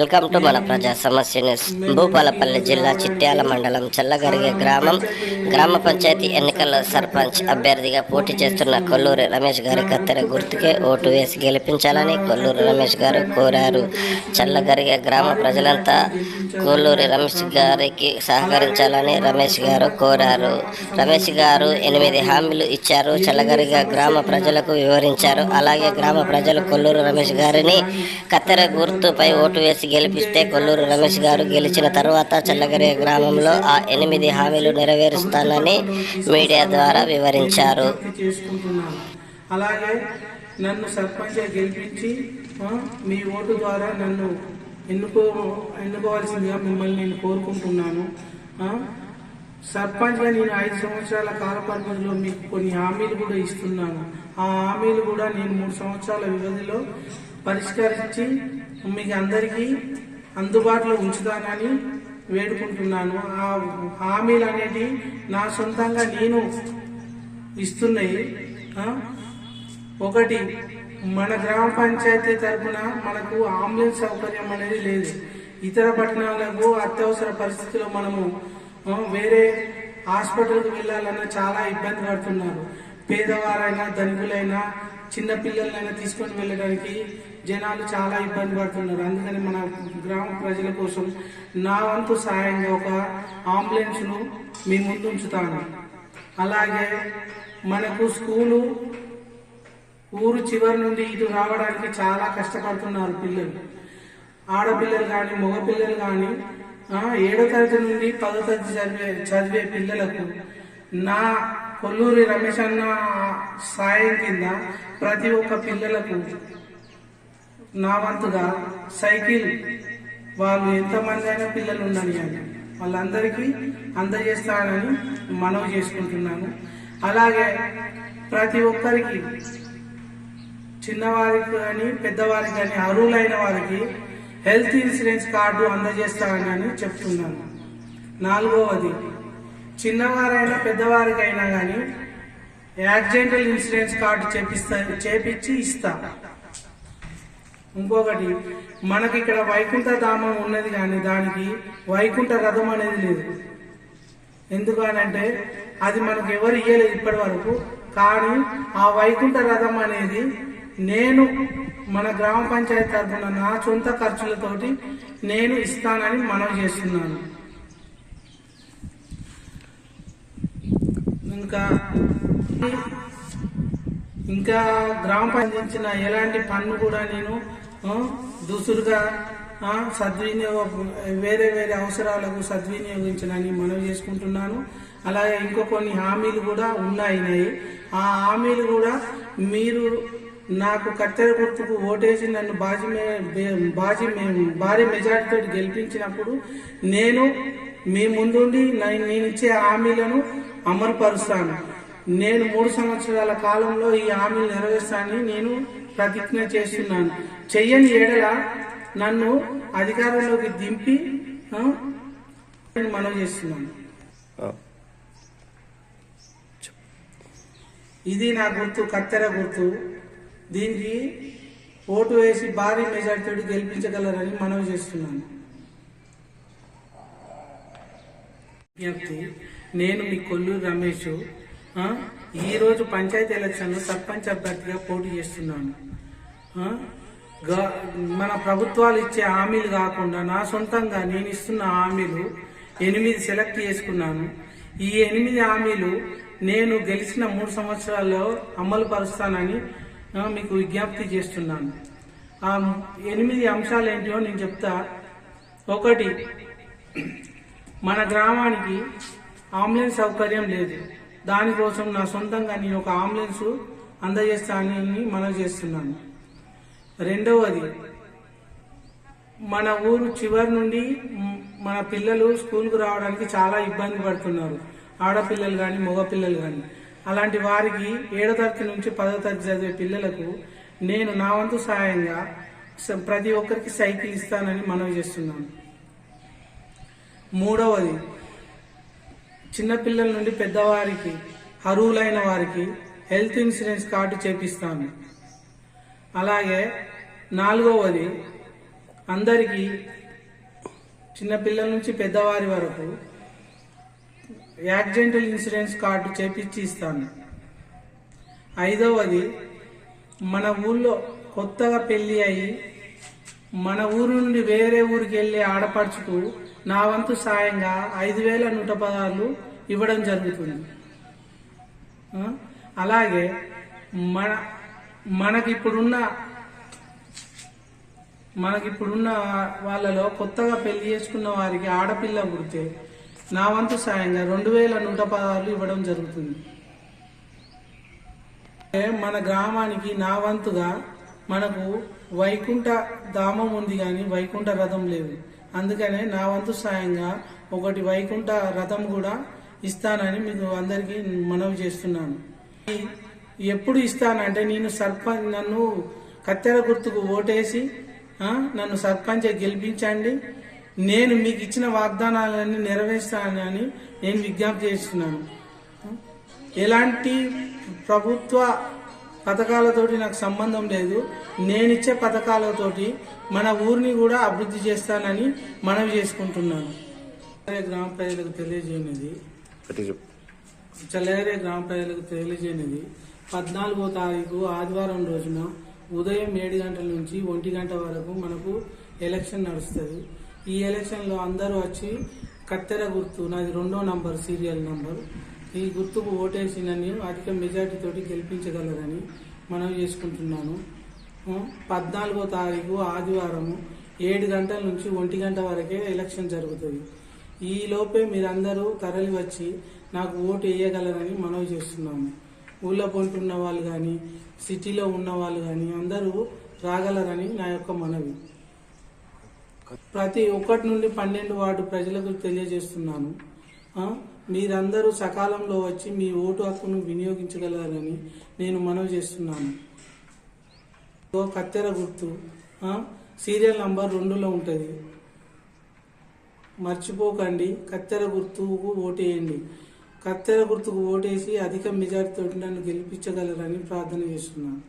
Welcome to మన ప్రజా సమస్య న్యూస్. భూపాలపల్లి జిల్లా చిట్యాల మండలం చల్లగరిగే గ్రామం. గ్రామ పంచాయతీ ఎన్నికల్లో సర్పంచ్ అభ్యర్థిగా పోటీ చేస్తున్న కొల్లూరు రమేష్ గారి కత్తెర గుర్తుకే ఓటు వేసి గెలిపించాలని కొల్లూరు రమేష్ గారు కోరారు. చల్లగరిగే గ్రామ ప్రజలంతా కొల్లూరి రమేష్ గారికి సహకరించాలని రమేష్ గారు కోరారు. రమేష్ గారు ఎనిమిది హామీలు ఇచ్చారు. చల్లగరిగా గ్రామ ప్రజలకు వివరించారు. అలాగే గ్రామ ప్రజలు కొల్లూరు రమేష్ గారిని కత్తెర గుర్తుపై ఓటు వేసి గెలిపిస్తే కొల్లూరు రమేష్ గారు గెలిచిన తర్వాత చల్లగరి గ్రామంలో ఆ ఎనిమిది హామీలు నెరవేరుస్తానని మీడియా ద్వారా వివరించారు. అలాగే నన్ను సర్పంచ్ గెలిపించి మీ ఓటు ద్వారా నన్ను ఎన్నుకో ఎన్నుకోవాల్సిందిగా మిమ్మల్ని నేను కోరుకుంటున్నాను. సర్పంచ్గా నేను ఐదు సంవత్సరాల కాల పరిమితిలో మీకు కొన్ని హామీలు కూడా ఇస్తున్నాను. ఆ హామీలు కూడా నేను మూడు సంవత్సరాల వ్యవధిలో పరిష్కరించి మీకు అందరికీ అందుబాటులో ఉంచుతానని వేడుకుంటున్నాను. ఆ హామీలు అనేది నా సొంతంగా నేను ఇస్తున్నాయి. ఒకటి మన గ్రామ పంచాయతీ తరఫున మనకు అంబులెన్స్ సౌకర్యం అనేది లేదు. ఇతర పట్టణాలకు అత్యవసర పరిస్థితుల్లో మనము వేరే హాస్పిటల్కి వెళ్ళాలన్నా చాలా ఇబ్బంది పడుతున్నారు. పేదవారైనా ధనికులైనా చిన్న పిల్లలైనా తీసుకొని వెళ్ళడానికి జనాలు చాలా ఇబ్బంది పడుతున్నారు. అందుకని మన గ్రామ ప్రజల కోసం నా వంతు సహాయంగా ఒక అంబులెన్స్ను మీ ముందు ఉంచుతాను అలాగే మనకు స్కూలు ఊరు చివరి నుండి ఇటు రావడానికి చాలా కష్టపడుతున్నారు పిల్లలు. ఆడపిల్లలు కానీ మగపిల్లలు కానీ ఏడో తరగతి నుండి పదో తరగతి చదివే చదివే పిల్లలకు నా కొల్లూరి రమేష్ అన్న సాయం కింద ప్రతి ఒక్క పిల్లలకు నా వంతుగా సైకిల్ వాళ్ళు ఎంతమంది అయినా పిల్లలు ఉండని అని వాళ్ళందరికీ అందజేస్తానని మనవి చేసుకుంటున్నాను. అలాగే ప్రతి ఒక్కరికి చిన్నవారికి కానీ పెద్దవారికి కానీ అర్హులైన వారికి హెల్త్ ఇన్సూరెన్స్ కార్డు అందజేస్తానని చెప్తున్నాను. నాలుగవది చిన్నవారైనా పెద్దవారికైనా కానీ యాక్సిడెంటల్ ఇన్సూరెన్స్ కార్డు చేపిస్తా చేపించి ఇస్తా. ఇంకొకటి మనకి ఇక్కడ వైకుంఠ ధామం ఉన్నది కానీ దానికి వైకుంఠ రథం అనేది లేదు. ఎందుకు అంటే అది మనకు ఎవరు ఇయ్యలేదు ఇప్పటి వరకు కానీ ఆ వైకుంఠ రథం అనేది నేను మన గ్రామ పంచాయతీ తరఫున నా సొంత ఖర్చులతోటి నేను ఇస్తానని మనం చేస్తున్నాను. ఇంకా ఇంకా గ్రామ పంచాయతీ ఎలాంటి పన్ను కూడా నేను దుసురుగా సద్వినియోగ సద్వినియోగం వేరే వేరే అవసరాలకు సద్వినియోగించనని మనవి చేసుకుంటున్నాను. అలాగే ఇంకో కొన్ని హామీలు కూడా ఉన్నాయి ఆ హామీలు కూడా మీరు నాకు కత్తెర గుర్తుకు ఓటేసి నన్ను బాజీ బాజీ భారీ మెజార్టీతో గెలిపించినప్పుడు నేను మీ ముందుండి నేను నేను ఇచ్చే హామీలను అమలుపరుస్తాను. నేను మూడు సంవత్సరాల కాలంలో ఈ హామీలు నెరవేర్స్తానని నేను ప్రతిజ్ఞ చేస్తున్నాను. చెయ్యని ఏడల నన్ను అధికారంలోకి దింపి నేను మనవి చేస్తున్నాను ఇది నా గుర్తు కత్తెర గుర్తు. దీనికి ఓటు వేసి భారీ మెజార్టీతో గెలిపించగలరని మనవి చేస్తున్నాను. నేను మీ కొల్లూరు రమేష్. ఈరోజు పంచాయతీ ఎలక్షన్లో సర్పంచ్ అభ్యర్థిగా పోటీ చేస్తున్నాను. మన ప్రభుత్వాలు ఇచ్చే హామీలు కాకుండా నా సొంతంగా నేను ఇస్తున్న హామీలు ఎనిమిది సెలెక్ట్ చేసుకున్నాను. ఈ ఎనిమిది హామీలు నేను గెలిచిన మూడు సంవత్సరాల్లో అమలు పరుస్తానని మీకు విజ్ఞప్తి చేస్తున్నాను. ఆ ఎనిమిది అంశాలు ఏంటో నేను చెప్తా. ఒకటి మన గ్రామానికి అంబులెన్స్ సౌకర్యం లేదు. దానికోసం నా సొంతంగా నేను ఒక అంబులెన్స్ అందజేస్తానని మనవి చేస్తున్నాను. రెండవది మన ఊరు చివరి నుండి మన పిల్లలు స్కూల్కు రావడానికి చాలా ఇబ్బంది పడుతున్నారు. ఆడపిల్లలు కానీ మగపిల్లలు కానీ అలాంటి వారికి ఏడో తరగతి నుంచి పదో తరగతి చదివే పిల్లలకు నేను నా వంతు సహాయంగా ప్రతి ఒక్కరికి సైకిల్ ఇస్తానని మనవి చేస్తున్నాను. మూడవది చిన్నపిల్లల నుండి పెద్దవారికి అర్హులైన వారికి హెల్త్ ఇన్సూరెన్స్ కార్డు చేపిస్తాను. అలాగే నాలుగవది అందరికీ చిన్నపిల్లల నుంచి పెద్దవారి వరకు యాక్సిడెంటల్ ఇన్సూరెన్స్ కార్డు చేపించి ఇస్తాను. ఐదవది మన ఊళ్ళో కొత్తగా పెళ్ళి అయ్యి మన ఊరు నుండి వేరే ఊరికి వెళ్ళే ఆడపడుచుకు నా వంతు సాయంగా ఐదు వేల నూట పదార్లు ఇవ్వడం జరుగుతుంది. అలాగే మన మనకిప్పుడున్న మనకిప్పుడున్న వాళ్ళలో కొత్తగా పెళ్ళి చేసుకున్న వారికి ఆడపిల్ల పుడితే నా వంతు సాయంగా రెండు వేల నూట పదార్లు ఇవ్వడం జరుగుతుంది. మన గ్రామానికి నా వంతుగా మనకు వైకుంఠ ధామం ఉంది కానీ వైకుంఠ రథం లేదు. అందుకనే నా వంతు సాయంగా ఒకటి వైకుంఠ రథం కూడా ఇస్తానని మీకు అందరికీ మనవి చేస్తున్నాను. ఎప్పుడు ఇస్తానంటే నేను సర్పంచ్ నన్ను కత్తెర గుర్తుకు ఓటేసి నన్ను సర్పంచ్ గెలిపించండి. నేను మీకు ఇచ్చిన వాగ్దానాలన్నీ నెరవేర్స్తానని నేను విజ్ఞప్తి చేస్తున్నాను. ఎలాంటి ప్రభుత్వ పథకాలతోటి నాకు సంబంధం లేదు. నేనిచ్చే పథకాలతోటి మన ఊరిని కూడా అభివృద్ధి చేస్తానని మనవి చేసుకుంటున్నాను. గ్రామ ప్రజలకు తెలియజేయనిది. చల్లగరే గ్రామ ప్రజలకు తెలియజేయనిది. పద్నాలుగో తారీఖు ఆదివారం రోజున ఉదయం ఏడు గంటల నుంచి ఒంటి గంట వరకు మనకు ఎలక్షన్ నడుస్తుంది. ఈ ఎలక్షన్లో అందరూ వచ్చి కత్తెర గుర్తు నాది రెండో నంబర్ సీరియల్ నంబర్. ఈ గుర్తుకు ఓటేసి నన్ను అధిక మెజార్టీతోటి గెలిపించగలరని మనవి చేసుకుంటున్నాను. పద్నాలుగో తారీఖు ఆదివారము ఏడు గంటల నుంచి ఒంటి గంట వరకే ఎలక్షన్ జరుగుతుంది. ఈలోపే మీరందరూ తరలి వచ్చి నాకు ఓటు వేయగలరని మనవి చేస్తున్నాము. ఊళ్ళో పొంటున్న వాళ్ళు కానీ సిటీలో ఉన్న వాళ్ళు కానీ అందరూ రాగలరని నా యొక్క మనవి. ప్రతి ఒక్కటి నుండి పన్నెండు వార్డు ప్రజలకు తెలియజేస్తున్నాను. మీరందరూ సకాలంలో వచ్చి మీ ఓటు హక్కును వినియోగించగలరని నేను మనవి చేస్తున్నాను. ఓ కత్తెర గుర్తు సీరియల్ నంబర్ రెండులో ఉంటుంది. మర్చిపోకండి కత్తెర గుర్తుకు ఓటేయండి. కత్తెర గుర్తుకు ఓటేసి అధిక మెజార్టీతో నన్ను గెలిపించగలరని ప్రార్థన చేస్తున్నాను.